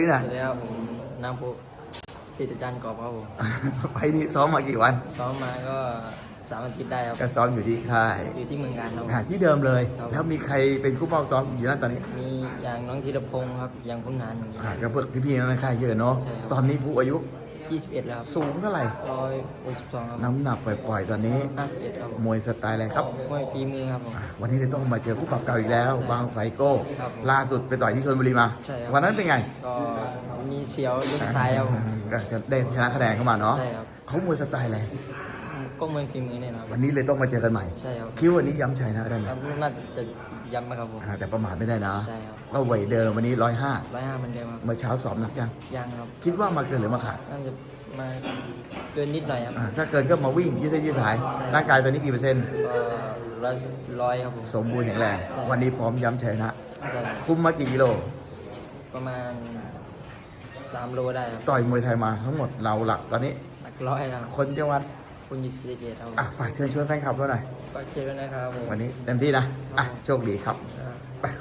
นี่นะสวัสดีครับผมน้ำพุสิทธิ์จันทร์กอบครับผม ไปนี่ซ้อมมากี่วันซ้อมมาก็สามอาทิตย์ได้ครับ ก็ซ้อมอยู่ที่ค่ายอยู่ที่เมืองการครับผมหาที่เดิมเลย ครับ แล้วมีใครเป็นคู่เป้าซ้อมอยู่นั่นตอนนี้มีอย่างน้องธีรพงศ์ครับอย่างคุณนานอย่างนี้ อ่าก็เพื่อพี่ๆนั่นค่ายเยอะเนาะ ใช่ครับ ตอนนี้ผู้อายุ 21แล้วครับสูงเท่าไหร่ร้อยหกสิบสองครับน้ำหนักปล่อยๆ ตอนนี้ 51ครับผมมวยสไตล์อะไรครับ มวยฝีมือครับผมอ่าวันนี้เลยต้องมาเจอคู่ปรับเก่าอีกแล้ว บางไฟโก้ ครับล่าสุดไปต่อยที่ชลบุรีมา ใช่ครับ วันนั้นเป็นไงก็มีเสียวยุทธไทยครับผม ก็จะได้ชนะคะแนนเข้ามาเนาะใช่ครับ เขามวยสไตล์อะไร ก็มวยฝีมือเนี่ยนะครับวันนี้เลยต้องมาเจอกันใหม่ ใช่ครับคิดว่าวันนี้ย้ำชัยนะได้ไหมน่าจะย้ำไหมครับผม อ่าแต่ประมาทไม่ได้นะใช่ครับ ก็เวทเดิมวันนี้ร้อยห้าร้อยห้าเหมือนเดิมครับเมื่อเช้าสอบหนักยังยังครับคิดว่ามาเกินหรือมาขาดน่าจะมาเกินนิดหน่อยครับอ่าถ้าเกินก็มาวิ่งยืดเส้นยืดสายร่างกายตอนนี้กี่เปอร์เซ็นต์ก็ร้อยร้อยครับผม สมบูรณ์แข็งแรงวันนี้พร้อมย้ำชัยนะ ใช่คุมมากี่กิโล ประมาณสามโลได้ครับต่อยมวยไทยมาทั้งหมดเราหลักตอนนี้หลักร้อยครับคนจังหวัด คุณยิศรีเกตครับผมอะฝากเชิญชวนแฟนคลับเราหน่อยก็เชียร์ด้วยนะครับผมวันนี้เต็มที่นะ อะ โชคดีครับครับไปครับ